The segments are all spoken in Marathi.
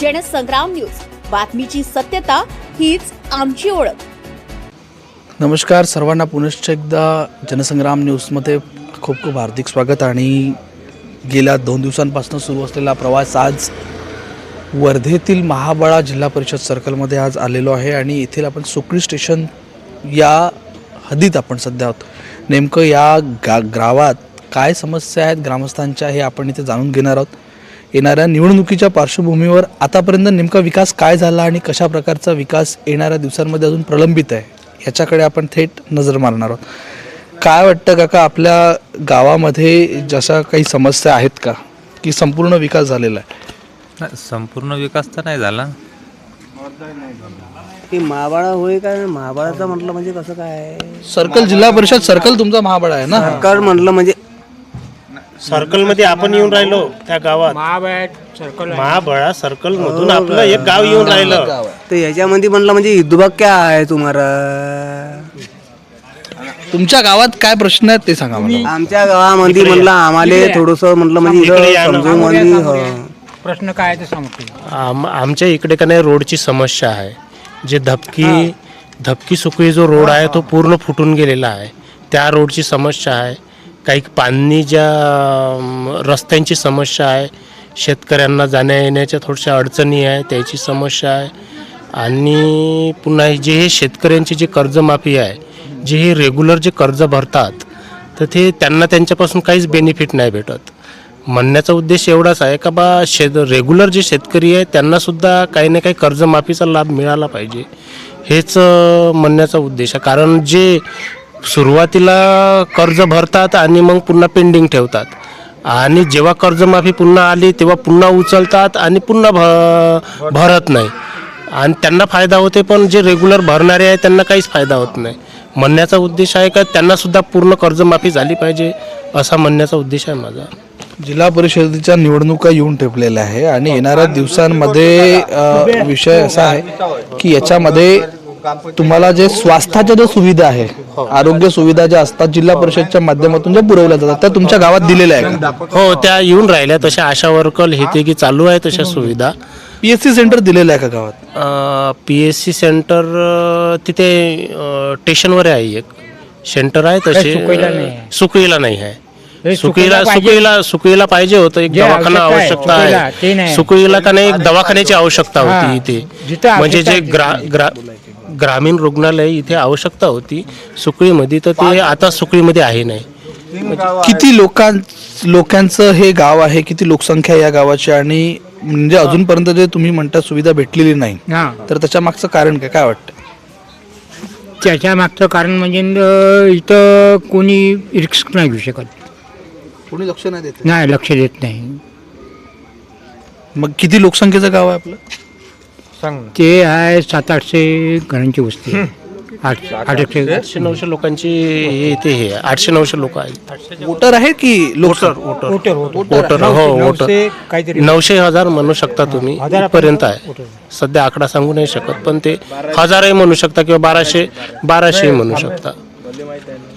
जनसंग्राम न्यूज. बातमीची सत्यता हीच आमची ओळख. नमस्कार सर्वांना पुनश्च एकदा जनसंग्राम न्यूजमध्ये खूप खूप हार्दिक स्वागत आणि गेल्या दोन दिवसांपासून सुरू असलेला प्रवास आज वर्धेतील महाबळा जिल्हा परिषद सर्कलमध्ये आज आलेलो आहे आणि येथील आपण सुकळी स्टेशन या हद्दीत आपण सध्या आहोत. नेमकं या गा गावात काय समस्या आहेत ग्रामस्थांच्या हे आपण इथे जाणून घेणार आहोत. येणाऱ्या निवडणुकीच्या पार्श्वभूमीवर आतापर्यंत नेमका विकास काय झाला आणि कशा प्रकारचा विकास येणाऱ्या दिवसांमध्ये अजून प्रलंबित आहे ह्याच्याकडे आपण थेट नजर मारणार आहोत. काय वाटतं काका आपल्या गावामध्ये जशा काही समस्या आहेत का की संपूर्ण विकास झालेला आहे? नाही, संपूर्ण विकास तर नाही झाला. ते महाबाळा होय काय महाबाळाचं म्हटलं म्हणजे कसं काय? सर्कल जिल्हा परिषद सर्कल तुमचा महाबळा आहे ना? सरकार म्हटलं म्हणजे सर्कलमध्ये आपण येऊन राहिलो त्या गावात. महाबळा सर्कल मधून आपलं एक गाव येऊन राहिलं. तर याच्यामध्ये म्हटलं म्हणजे हिदुबाग क्या आहे तुम्हाला? तुमच्या गावात काय प्रश्न आहेत ते सांगा मला. आमच्या गावामध्ये म्हटलं आम्हाला थोडस म्हटलं म्हणजे इकडे. समजून हो. प्रश्न काय आहे ते सांगतो आम आमच्या इकडे का नाही रोडची समस्या आहे. जे धपकी धपकी सुकळी जो रोड आहे तो पूर्ण फुटून गेलेला आहे. त्या रोडची समस्या आहे. काही पाणी ज्या रस्त्यांची समस्या आहे शेतकऱ्यांना जाण्या येण्याच्या थोड्याशा अडचणी आहे त्याची समस्या आहे. आणि पुन्हा जे हे शेतकऱ्यांची जी कर्जमाफी आहे जे हे रेग्युलर जे कर्ज भरतात तर ते त्यांना त्यांच्यापासून काहीच बेनिफिट नाही भेटत. म्हणण्याचा उद्देश एवढाच आहे का बा शेत रेग्युलर जे शेतकरी आहे त्यांनासुद्धा काही ना काही कर्जमाफीचा लाभ मिळाला पाहिजे. हेच म्हणण्याचा उद्देश आहे. कारण जे सुरुवातीला कर्ज भरतात आणि मग पुन्हा पेंडिंग ठेवतात. आणि जेव्हा कर्जमाफी पुन्हा आली तेव्हा पुन्हा उचलतात आणि पुन्हा भ भरत नाही. आणि त्यांना फायदा होते पण जे रेग्युलर भरणारे आहे त्यांना काहीच फायदा होत नाही. म्हणण्याचा उद्देश आहे का त्यांनासुद्धा पूर्ण कर्जमाफी झाली पाहिजे असा म्हणण्याचा उद्देश आहे माझा. जिल्हा परिषदेच्या निवडणुका येऊन ठेपलेल्या आहे आणि येणाऱ्या दिवसांमध्ये विषय असा आहे की याच्यामध्ये तुम्हाला जे स्वास्थ्याच्या ज्या सुविधा आहे आरोग्य सुविधा ज्या असतात जिल्हा परिषदच्या माध्यमातून ज्या पुरवल्या जातात त्या तुमच्या गावात दिलेल्या आहे का? हो त्या येऊन राहिल्या तशा आशा वर्कल हे ते की चालू आहे तशा सुविधा. पीएससी सेंटर दिलेलं आहे का गावात? पी एस सी सेंटर अ, तिथे अ, स्टेशनवर आहे एक. सेंटर आहे तसे सुकळीला नाही. आहे. सुकळीला नाही आहे. हे सुकळीला सुकळीला पाहिजे. सुकळीला पाहिजे होतं. एक जे दवाखाना आवश्यकता आहे, आवश्यकता सुकळीला, आहे ते नाही. सुकळीला का नाही एक दवाखान्याची आवश्यकता हा. होती इथे म्हणजे जे आवश्यकता ग्रा ग्रा ग्रामीण रुग्णालय इथे आवश्यकता होती. सुकळीमध्ये तर ते आता सुकळीमध्ये आहे नाही. किती लोकां लोकांचं हे गाव आहे किती लोकसंख्या या गावाची? आणि म्हणजे अजूनपर्यंत जे तुम्ही म्हणता सुविधा भेटलेली नाही हा. तर त्याच्या मागचं कारण काय? काय वाटतं? त्याच्या मागचं कारण म्हणजे अं, इथं कोणी रिस्क नाही घेऊ शकत. कोणी लक्ष नाही देत? नाही लक्ष देत नाही. मग किती लोकसंख्येचं गाव आहे आपलं? सांग ते आहे सात आठशे घरांची वस्ती आहे. आठ आठशे आठशे नऊशे लोकांची हे इथे हे. आठशे नऊशे लोक आहेत. वोटर आहे की लोकसर वोटर हो वोटर. नऊशे हजार म्हणू शकता तुम्ही पर्यंत आहे. सध्या आकडा सांगू नाही शकत पण ते हजारही म्हणू शकता किंवा बाराशे बाराशे म्हणू शकता.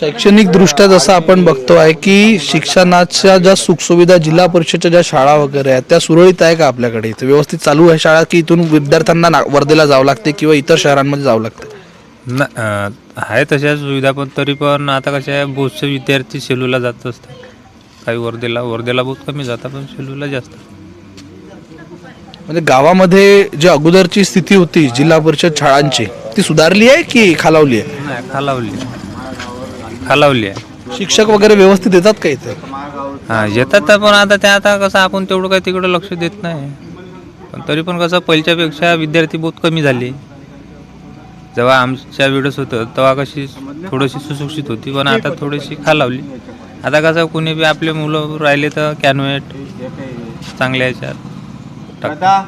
शैक्षणिक दृष्ट्या जसं आपण बघतो आहे की शिक्षणाच्या ज्या सुखसुविधा जिल्हा परिषदच्या ज्या शाळा वगैरे आहेत त्या सुरळीत आहे का आपल्याकडे इथे? व्यवस्थित चालू आहे शाळा की इथून विद्यार्थ्यांना ना- वर्धेला जावं लागते किंवा इतर शहरांमध्ये जावं लागते? न आहे तशा सुविधा पण तरी पण आता कशा आहे बहुतसे विद्यार्थी सेलूला जात असतात. काही वर्धेला वर्धेला बहुत कमी जातात पण सेलूला जास्त. म्हणजे गावामध्ये जी अगोदरची स्थिती होती जिल्हा परिषद शाळांची ती सुधारली आहे की खालावली आहे? नाही खालावली खालावली आहे. शिक्षक वगैरे व्यवस्थित येतात का इथे? हां येतात तर पण आता ते आता कसं आपण तेवढं काही तिकडं लक्ष देत नाही. पण तरी पण कसं पहिल्यापेक्षा विद्यार्थी बहुत कमी झाले. जेव्हा आमच्या वेळेस होतं तेव्हा कशी थोडीशी सुशिक्षित होती पण आता थोडीशी खालावली. आता कसं कोणी बी आपले मुलं राहिले तर कॅनवेट चांगल्या याच्यात टाकतात.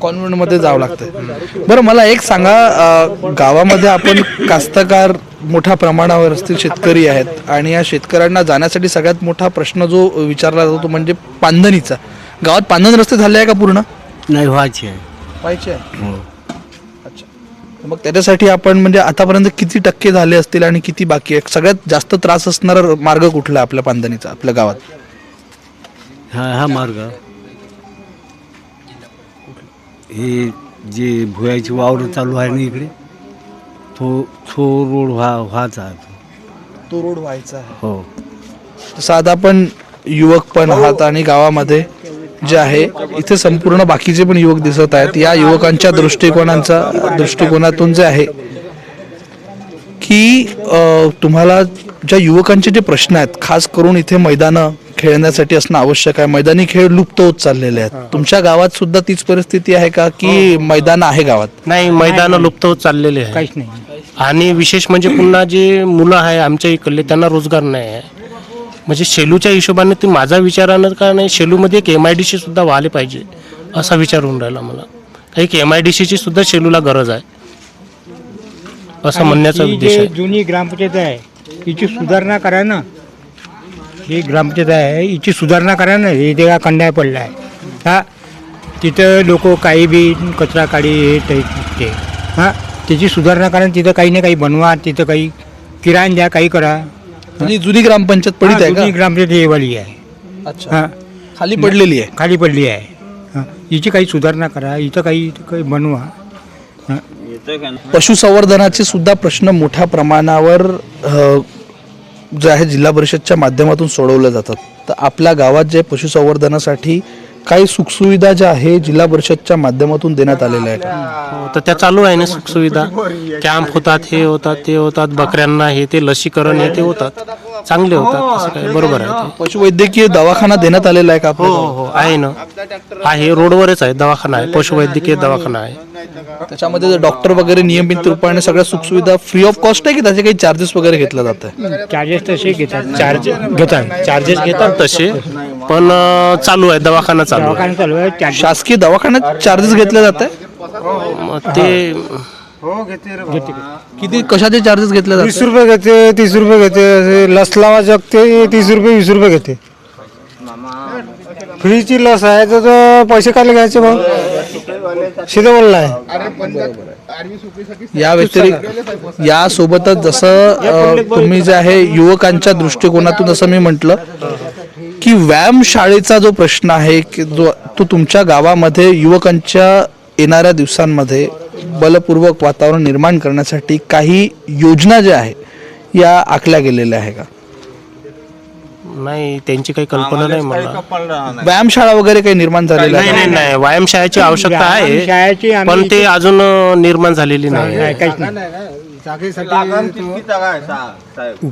कॉन्व्हेंटमध्ये जावं लागतं. बरं मला एक सांगा अं, गावामध्ये आपण कास्तकार मोठ्या प्रमाणावर असतील शेतकरी आहेत आणि या शेतकऱ्यांना जाण्यासाठी सगळ्यात मोठा प्रश्न जो विचारला जातो तो म्हणजे पांधणीचा गावात पांधन रस्ते झाले आहे का पूर्ण? नाही व्हायचे आहे. व्हायचे आहे? अच्छा. मग त्याच्यासाठी आपण म्हणजे आतापर्यंत किती टक्के झाले असतील आणि किती बाकी आहे? सगळ्यात जास्त त्रास असणारा मार्ग कुठला आहे आपल्या पांधणीचा आपल्या गावात? हा हा मार्ग. हे जे भुयाची वावर चालू आहे ना इकडे? तो तो रोड व्हा व्हायचा आहे तो. रोड व्हायचा आहे. हो. आता आपण युवक पण आहात आणि गावामध्ये जे आहे इथे संपूर्ण बाकीचे पण युवक दिसत आहेत. या युवकांच्या दृष्टिकोनांचा दृष्टिकोनातून जे आहे की तुम्हाला ज्या युवकांचे जे प्रश्न आहेत खास करून इथे मैदानं खेळण्यासाठी असणं आवश्यक आहे. मैदानी खेळ लुप्त होत चाललेले आहेत. तुमच्या गावात सुद्धा तीच परिस्थिती आहे का की मैदान आहे गावात? नाही मैदानं लुप्त होत चाललेले आहे काहीच नाही. आणि विशेष म्हणजे पुन्हा जे मुलं आहे आमच्या इकडले त्यांना रोजगार नाही आहे. म्हणजे शेलूच्या हिशोबाने ते माझा विचारानं का नाही? शेलूमध्ये एक एम आय डी सी सुद्धा व्हायला पाहिजे असा विचार होऊन राहिला मला. काही एम आय डी सीची सुद्धा शेलूला गरज आहे. असं म्हणण्याचा ही उद्देश जे आहे. जुनी ग्रामपंचायत आहे हिची सुधारणा करा ना. ही ग्रामपंचायत आहे हिची सुधारणा करा ना. हे ते कंडाय पडला आहे. हा तिथं लोक काही बी कचरा काढी हे ते ते. हां त्याची सुधारणा करा तिथं काही ना काही बनवा तिथं काही किराण द्या काही करा. म्हणजे जुनी ग्रामपंचायत पडित आहे जुनी का ग्रामपंचायत हे वाली आहे. अच्छा. हां. खाली पडलेली आहे. खाली पडली आहे. हां हिची काही सुधारणा करा इथं काही काही बनवा. हां. पशुसंवर्धनाचे सुद्धा प्रश्न मोठ्या प्रमाणावर जे आहे जिल्हा परिषदच्या माध्यमातून सोडवले जातात. तर आपल्या गावात जे पशुसंवर्धनासाठी काही सुखसुविधा ज्या आहे जिल्हा परिषदच्या माध्यमातून देण्यात आलेल्या आहेत. हो, तर त्या चालू आहे ना सुखसुविधा. कॅम्प होतात हे होतात ते होतात बकऱ्यांना हे ते लसीकरण हे ते होतात. चांगले होतात असं काय बरोबर आहे ते. पशुवैद्यकीय दवाखाना देण्यात आलेला आहे का हो हो हो आहे ना. आहे रोडवरच आहे दवाखाना आहे पशुवैद्यकीय दवाखाना आहे? त्याच्यामध्ये डॉक्टर वगैरे नियमित रूपाने सगळ्या सुखसुविधा फ्री ऑफ कॉस्ट आहे की त्याचे काही चार्जेस वगैरे घेतलं जात आहे? चार्जेस तसे घेतात. चार्ज घेतात चार्जेस घेतात तसे पण अं, चालू आहे दवाखाना चालू आहे. दवाखाना चालू आहे चार्जेस शासकीय दवाखान्यात चार्जेस घेतले जात आहे? मग ते किती कशाचे चार्जेस घेतले वीस जातात रुपये घेते तीस रुपये घेते असे लस लावा जगते तीस रुपये वीस रुपये घेते. फ्रीची लस आहे तर तो पैसे काय घ्यायचे भाऊ. सीधं बोलला आहे या व्यतिरिक्त यासोबतच जसं अ, तुम्ही जे आहे युवकांच्या दृष्टिकोनातून जसं मी म्हटलं की व्यायाम शाळेचा जो प्रश्न आहे की जो तो तुमच्या गावामध्ये युवकांच्या येणाऱ्या दिवसांमध्ये बलपूर्वक वातावरण निर्माण करण्यासाठी काही योजना ज्या आहे या आखल्या गेलेल्या आहे का? नाही त्यांची काही कल्पना नाही मला. व्यायामशाळा वगैरे काही निर्माण झालेल्या नाही आहे? नाही नाही व्यायामशाळेची आवश्यकता आहे पण ते अजून अं, निर्माण झालेली नाही. नाही काहीच नाही.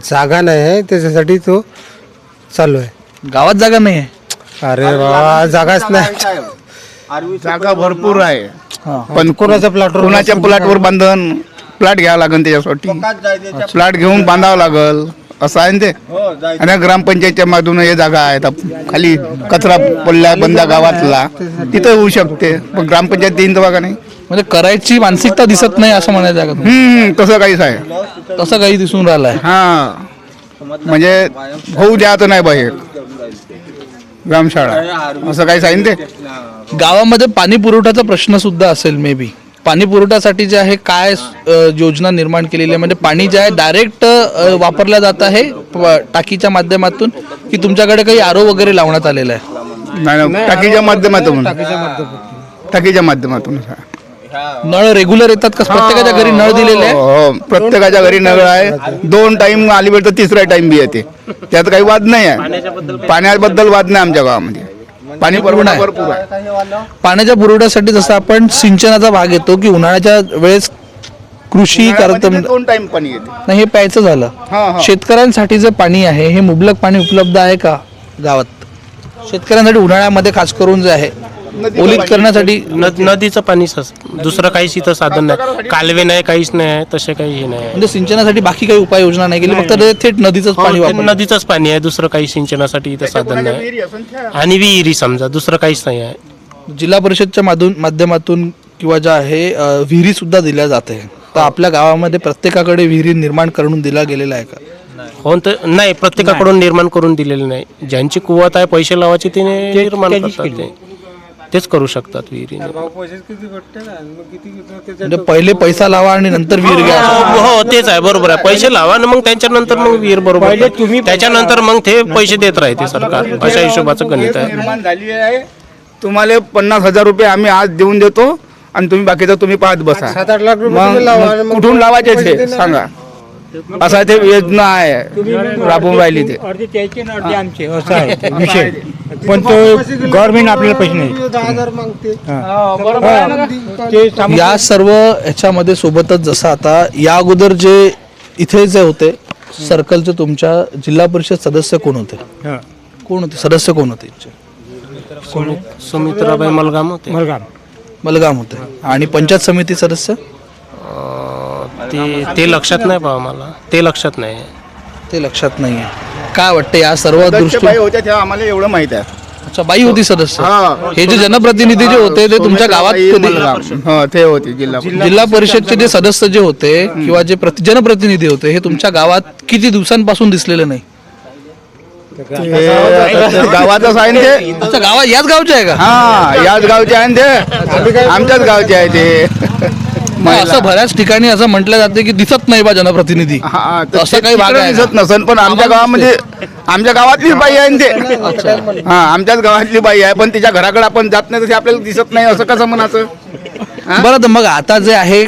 जागा नाही आहे त्याच्यासाठी तो चालू आहे. गावात जागा नाही आहे? अरे बाबा जागाच नाही. जागा भरपूर आहे. हा. पण कोणाच्या प्लॉटवर कोणाच्या प्लॉटवर बांधन प्लॉट घ्यावा लागेल त्याच्यासाठी. प्लॉट घेऊन बांधावं लागल. असं आहे ना ते? आणि ग्रामपंचायतच्या मधून हे जागा आहेत. खाली कचरा पडल्या बंदा गावातला. तिथं होऊ शकते. पण ग्रामपंचायत देईन का नाही? म्हणजे करायची मानसिकता दिसत नाही असं म्हणायचं आहे का तुम्हाला? हम्म तसं काहीच आहे. तसं काही दिसून राहिलं आहे हा. म्हणजे होऊ द्यायचं नाही बाहेर ग्रामशाळा. असं आहे ना ते गावामध्ये पाणी पुरवठ्याचा प्रश्न सुद्धा असेल मे बी पाणी पुरवठ्यासाठी जे आहे काय योजना निर्माण केलेली आहे? म्हणजे पाणी जे आहे डायरेक्ट वापरलं जात आहे टाकीच्या माध्यमातून की तुमच्याकडे काही आरो वगैरे लावण्यात आलेला आहे? नाही नाही, टाकीच्या माध्यमातून. टाकीच्या माध्यमातून. नळ रेग्युलर येतात का? प्रत्येकाच्या घरी नळ दिलेले आहे? हो हो. प्रत्येकाच्या घरी नळ आहे. दोन टाइम आली वेळ तर तिसरा टाइम बी येते. त्यात काही वाद नाही आहे. पाण्याबद्दल वाद नाही आमच्या गावामध्ये. पाणी पुरवठा भरपूर आहे. पाण्याच्या पुरवठ्यासाठी जसं आपण सिंचनाचा भाग येतो की उन्हाळ्याच्या वेळेस कृषी करत उन्हाळ्यामध्ये दोन टाइम पाणी येते. नाही हे प्यायचं हा, झालं हा. शेतकऱ्यांसाठी जे पाणी आहे हे मुबलक पाणी उपलब्ध आहे का गावात? शेतकऱ्यांसाठी उन्हाळ्यामध्ये खास करून जे आहे ओलीत. करण्यासाठी नद नदीचं पाणी सस- दुसरं काहीच इथं साधन नाही. कालवे नाही काहीच नाही आहे तसे काही हे नाही. आहे. म्हणजे सिंचनासाठी बाकी काही उपाययोजना नाही केली फक्त ते थेट नदीचंच हो, पाणी ते नदीचंच पाणी आहे दुसरं काही सिंचनासाठी इथं साधन नाही. आणि विहिरी समजा दुसरं काहीच नाही आहे. जिल्हा परिषदच्या माधून माध्यमातून किंवा ज्या आहे विहिरी सुद्धा दिल्या जाते तर आपल्या गावामध्ये प्रत्येकाकडे विहिरी निर्माण करून दिला गेलेला आहे का? हो तर नाही प्रत्येकाकडून निर्माण करून दिलेलं नाही. ज्यांची कुवत आहे पैसे लावायचे ते निर्माण करतात ते. तेच करू शकतात विहिरीने. म्हणजे पहिले पैसा लावा आणि नंतर विहीर घ्या. हो तेच आहे बरोबर आहे. पैसे लावा आणि मग त्याच्यानंतर मग विहीर बरोबर पहिले तुम्ही त्याच्यानंतर मग ते पैसे देत राहते सरकार. अशा हिशोबाचं गणित आहे. निर्माण झाली आहे. तुम्हाला पन्नास हजार रुपये आम्ही आज देऊन देतो आणि तुम्ही बाकीचं तुम्ही पाहत बसा. सात आठ लाख रुपये तुम्ही लावा आणि मग मग कुठून लावायचे पैसे ते देणार. सांगा. असा ते योजना आहे. राबवून राहिली ते. अर्धे त्याचे ना अर्धे आमचे असं आहे. ते विषय. पण तो गव्हर्नमेंट आपल्याला पैसे नाही. हा. या सर्व ह्याच्यामध्ये सोबतच जसं आता या अगोदर जे इथे जे होते सर्कलचे तुमच्या जिल्हा परिषद सदस्य कोण होते? हा. कोण होते? सदस्य कोण होते? सुमित्राबाई मलगाम होते. मलगाम. मलगाम होते. आणि पंचायत समिती सदस्य? ते ते लक्षात नाही बा मला. ते लक्षात नाही. ते लक्षात नाहीये काय वाटतं या सर्व दृष्टी बाई होत्या तेव्हा आम्हाला एवढं माहीत आहे. अच्छा बाई होती सदस्य. हा. हे जे जनप्रतिनिधी जे होते ते तुमच्या गावात कधी. हो ते होते जिल्हा परिषद. जिल्हा परिषदचे जे सदस्य जे होते किंवा जे प्रति- जनप्रतिनिधी होते हे तुमच्या गावात किती दिवसांपासून दिसलेले नाही? ते आता ते गावातच आहे ना ते. अच्छा गावात याच गावचे आहे का? हा याच गावचे आहे ना ते. आमच्याच गावचे आहे ते. मग असं बऱ्याच ठिकाणी असं म्हटलं जाते की दिसत नाही बा जनप्रतिनिधी. हा, तर असं ते काही भाग तिकडं आहे दिसत नसन पण आमच्या गावामध्ये आमच्या गावातलीच बाई आहे ना ते. हा आमच्याच गावातली बाई आहे पण तिच्या घराकडे आपण जात नाही तशी आपल्याला दिसत नाही असं कसं म्हणायचं? बरं तर मग आता जे आहे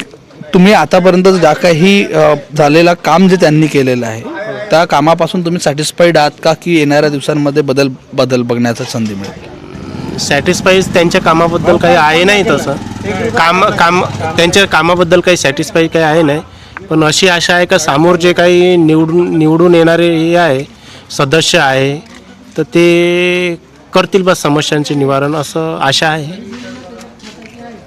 तुम्ही आतापर्यंत ज्या काही अ, झालेलं काम जे त्यांनी केलेलं आहे त्या कामापासून तुम्ही सॅटिस्फाईड आहात का की येणाऱ्या दिवसांमध्ये बदल बदल बघण्याचा संधी मिळेल? सॅटिस्फाईज त्यांच्या कामाबद्दल काही आहे नाही तसं. काम काम त्यांच्या कामाबद्दल काही सॅटिस्फाई काही आहे नाही. पण अशी आशा आहे का समोर जे काही निवडून निवडून येणारे हे आहे सदस्य आहे तर ते करतील बस समस्यांचे निवारण असं आशा आहे.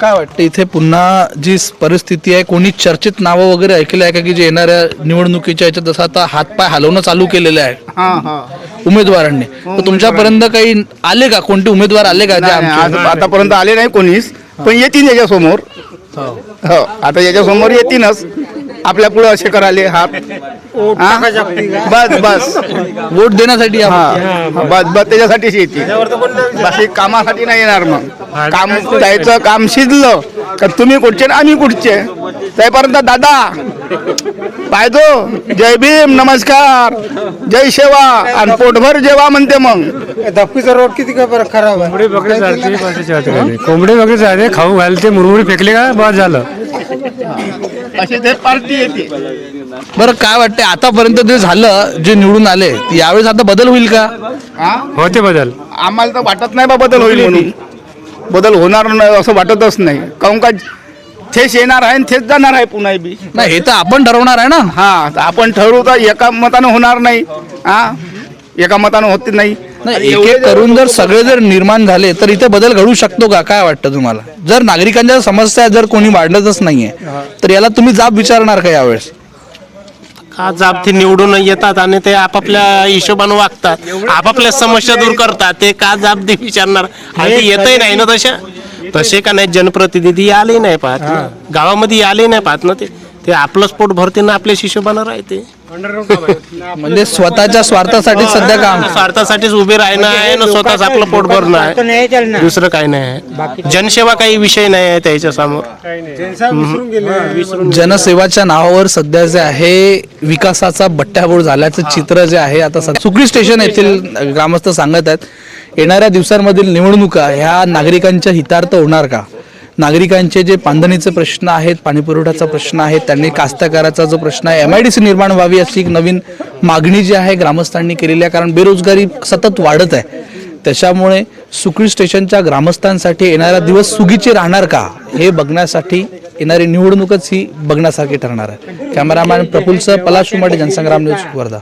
काय वाटतं इथे पुन्हा जी परिस्थिती आहे कोणी चर्चेत नावं वगैरे ऐकले आहे का की जे येणाऱ्या निवडणुकीच्या याच्यात जसं आता हातपाय हलवणं चालू केलेलं आहे? हा हा. उमेदवारांनी. तर तुमच्यापर्यंत काही आले का? कोणते उमेदवार आले का जे आतापर्यंत आले नाही कोणीच. पण येतील याच्यासमोर. हो. आता याच्यासमोर येतीलच. आपल्या पुढे असे कराले हात हा? बस बस. वोट देण्यासाठी हा. आपण- बस. बस त्याच्यासाठीच येते बाकी कामासाठी नाही येणार मग. काम जायचं काम शिजलं. का तुम्ही कुठचे आणि आम्ही कुठचे? त्यापर्यंत दादा पायदो जय भीम नमस्कार जय सेवा आणि पोटभर जेवा म्हणते मग. धपकीचा रोड किती का बरं खराब आहे? कोंबडे वगैरे चालते कोंबडे वगैरे चालते खाऊ घालते मुरमुरी फेकले का बस झालं. अशी ते पार्टी येते. बरं काय वाटतंय आतापर्यंत जे झालं जे निवडून आले यावेळेस आता बदल होईल का? हा? होते बदल. आम्हाला तर वाटत नाही बा बदल होईल म्हणून. बदल होणार नाही असं वाटतच नाही. काहून का थेच येणार आहे आणि थेच जाणार आहे पुन्हा बी. नाही हे तर आपण ठरवणार आहे ना. हा तर आपण ठरवू तर एका मतानं होणार नाही. हा एका मतानं होत नाही. नाही एक एक करून जर सगळे जर निर्माण झाले तर इथे बदल घडू शकतो का? काय वाटतं तुम्हाला? जर नागरिकांच्या समस्या जर कोणी वाढतच नाहीये तर याला तुम्ही जाब विचारणार का यावेळेस? जाब ते निवडून येतात आणि ते आपापल्या हिशोबानं वागतात. आपापल्या समस्या दूर करतात. ते का जाब विचारणार? आणि ते येतही नाही ना तशा? तसे का नाही? जनप्रतिनिधी आले नाही पाहत ना. गावामध्ये आले नाही पाहत ना ते. ते आपलंच पोट भरते ना आपल्या हिशोबानं राहते. म्हणजे स्वतःच्या स्वार्थासाठी सध्या काम स्वार्थासाठीच उभे राहणं आहे ना स्वतःच आपलं पोट भरणं आहे. दुसरं काही नाही आहे. जनसेवा काही विषय नाही आहे त्याच्यासमोर. विसरून गेले. जनसेवाच्या नावावर सध्या जे आहे विकासाचा बट्ट्याबोळ झाल्याचं चित्र जे आहे आता सध्या स्टेशन येथील ग्रामस्थ सांगत आहेत येणाऱ्या दिवसांमधील निवडणुका ह्या नागरिकांच्या हितार्थ होणार का? नागरिकांचे जे बांधणीचे प्रश्न आहेत पाणी पुरवठ्याचा प्रश्न आहे त्यांनी कास्तकाराचा जो प्रश्न आहे एम आय डी सी निर्माण व्हावी अशी एक नवीन मागणी जी आहे ग्रामस्थांनी केलेली आहे कारण बेरोजगारी सतत वाढत आहे. त्याच्यामुळे सुकळी स्टेशनच्या ग्रामस्थांसाठी येणारा दिवस सुगीचे राहणार का हे बघण्यासाठी येणारी निवडणूकच ही बघण्यासारखी ठरणार आहे. Cameraman Praful Palashumate Jansangram news Wardha.